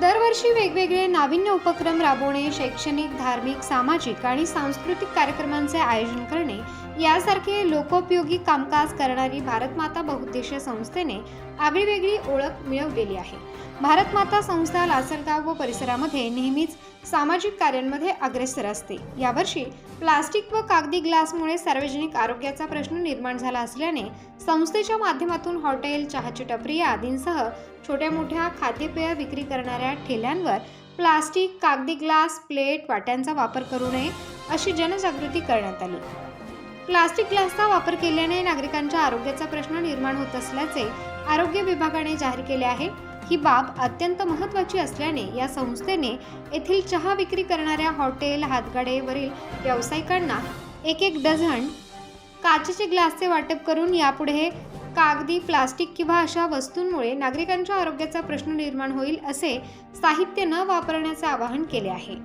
दरवर्षी वेगवेगळे नाविन्य उपक्रम राबवणे शैक्षणिक धार्मिक सामाजिक आणि सांस्कृतिक कार्यक्रमांचे आयोजन करणे यासारखे लोकोपयोगी कामकाज करणारी भारतमाता बहुउद्देशीय संस्थेने आगळीवेगळी ओळख मिळवलेली आहे. भारतमाता संस्था लासलगाव व परिसरामध्ये नेहमीच सामाजिक कार्यांमध्ये अग्रेसर असते. यावर्षी प्लास्टिक व कागदी ग्लासमुळे सार्वजनिक आरोग्याचा प्रश्न निर्माण झाला असल्याने संस्थेच्या माध्यमातून हॉटेल चहाची टपरी आदींसह छोट्या मोठ्या खाद्यपेय विक्री करणाऱ्या ठेल्यांवर प्लास्टिक कागदी ग्लास प्लेट वाट्यांचा वापर करू नये अशी जनजागृती करण्यात आली. प्लास्टिक ग्लासचा वापर केल्याने नागरिकांच्या आरोग्याचा प्रश्न निर्माण होत असल्याचे आरोग्य विभागाने जाहीर केले आहे. ही बाब अत्यंत महत्त्वाची असल्याने या संस्थेने येथील चहा विक्री करणाऱ्या हॉटेल हातगाडेवरील व्यावसायिकांना एक एक डझन काचेचे ग्लासचे वाटप करून यापुढे कागदी प्लास्टिक किंवा अशा वस्तूंमुळे नागरिकांच्या आरोग्याचा प्रश्न निर्माण होईल असे साहित्य न वापरण्याचे आवाहन केले आहे.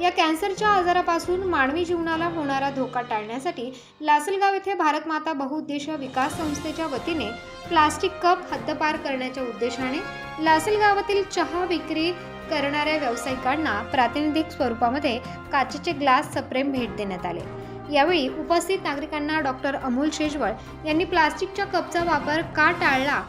या कॅन्सरच्या आजारापासून मानवी जीवनाला होणारा धोका टाळण्यासाठी लासलगाव येथे भारत माता बहुउद्देशीय विकास संस्थेच्या वतीने प्लास्टिक कप हद्दपार करण्याच्या उद्देशाने लासलगावातील चहा विक्री करणाऱ्या व्यावसायिकांना प्रातिनिधिक स्वरूपामध्ये काचेचे ग्लास सप्रेम भेट देण्यात आले. यावेळी उपस्थित नागरिकांना डॉक्टर अमोल शेजवळ यांनी प्लास्टिकच्या कपचा वापर का टाळला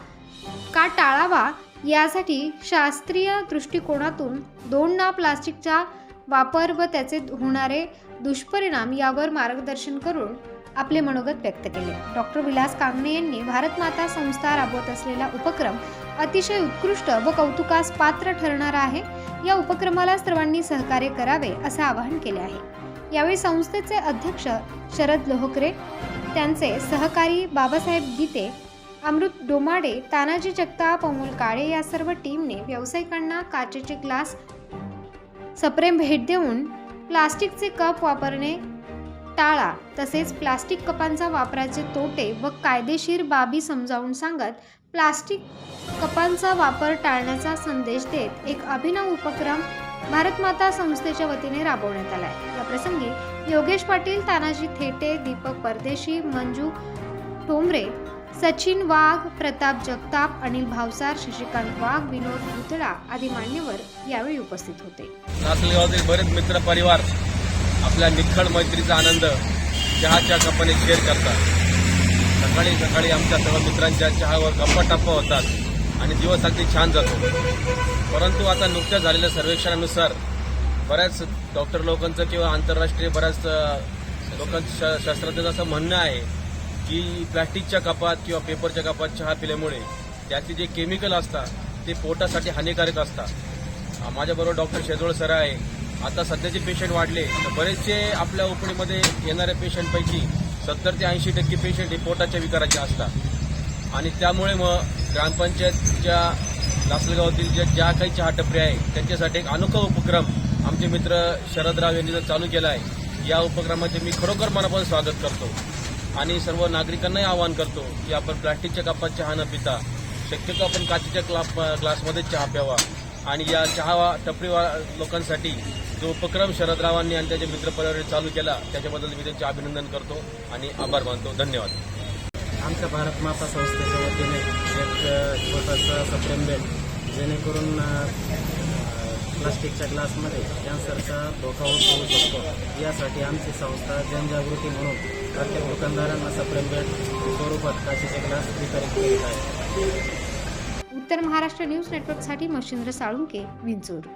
का टाळावा यासाठी शास्त्रीय दृष्टिकोनातून दोन ना प्लास्टिकचा वापर व त्याचे होणारे दुष्परिणाम यावर मार्गदर्शन करून आपले मनोगत व्यक्त केले. डॉक्टर विलास कांगणे यांनी भारत माता संस्था राबवत असलेला उपक्रम अतिशय उत्कृष्ट व कौतुकास पात्र ठरणारा आहे. या उपक्रमाला सर्वांनी सहकार्य करावे असे आवाहन केले आहे. यावेळी संस्थेचे अध्यक्ष शरद लोहकरे त्यांचे सहकारी बाबासाहेब गीते अमृत डोमाडे तानाजी जगताप अमोल काळे या सर्व टीमने व्यावसायिकांना काचेचे ग्लास सप्रेम भेट देऊन प्लास्टिकचे कप वापरणे टाळा तसेच प्लास्टिक कपांचा वापराचे तोटे व कायदेशीर बाबी समजावून सांगत प्लास्टिक कपांचा वापर टाळण्याचा संदेश देत एक अभिनव उपक्रम भारतमाता संस्थेच्या वतीने राबवण्यात आला आहे या प्रसंगी योगेश पाटील तानाजी थेटे दीपक परदेशी मंजू ठोंबरे सचिन वाघ प्रताप जगताप अनिल भावसार शशिकांत वाघ विनोद भुतळा आदी मान्यवर यावेळी उपस्थित होते. लासलगावातील बरेच मित्र परिवार आपल्या निखळ मैत्रीचा आनंद चहाच्या कपाने शेअर करतात. सकाळी सकाळी आमच्या सर्व मित्रांच्या चहावर गप्पा टप्पा होतात आणि दिवस अगदी छान जातो. परंतु आता नुकत्याच झालेल्या सर्वेक्षणानुसार बऱ्याच डॉक्टर लोकांचं किंवा आंतरराष्ट्रीय बऱ्याच लोकांचं श- शास्त्रज्ञांचं असं म्हणणं आहे की प्लॅस्टिकच्या कपात किंवा पेपरच्या कपात चहा पिल्यामुळे त्यातले जे केमिकल असतात ते पोटासाठी हानिकारक असतात. माझ्याबरोबर डॉक्टर शेजोळ सर आहे. आता सध्याचे पेशंट वाढले तर बरेचसे आपल्या ओपडीमध्ये येणाऱ्या पेशंटपैकी सत्तर ते ऐंशी टक्के पेशंट हे पोटाच्या विकाराचे असतात. आणि त्यामुळे मग ग्रामपंचायतच्या लासलगावातील ज्या ज्या काही चहा टपरी आहे त्यांच्यासाठी एक अनोखा उपक्रम आमचे मित्र शरदराव यांनी जर चालू केला आहे या उपक्रमाचे मी खरोखर मनापासून स्वागत करतो. आणि सर्व नागरिकांनाही आवाहन करतो की आपण प्लास्टिकच्या कपात चहा न पिता. शक्यतो आपण काचेच्या ग्लास ग्लासमध्ये चहा प्यावा. आणि या चहा टपरीवा लोकांसाठी जो उपक्रम शरदरावांनी आणि त्याचे मित्रपरिवार चालू केला त्याच्याबद्दल मी त्यांचे अभिनंदन करतो आणि आभार मानतो. धन्यवाद. आमच्या भारत माता संस्थेच्या वतीने एक छोटासा सप्रेम जेणेकरून प्लास्टिकच्या ग्लासमध्ये कॅन्सरचा धोका होऊ शकतो. यासाठी आमची संस्था जनजागृती म्हणून प्रत्येक दुकानदारांना सप्रेम बेड स्वरूपात काचेचे ग्लास वितरित करीत आहे उत्तर महाराष्ट्र न्यूज नेटवर्कसाठी मशिंद्र साळुंके विंचूर.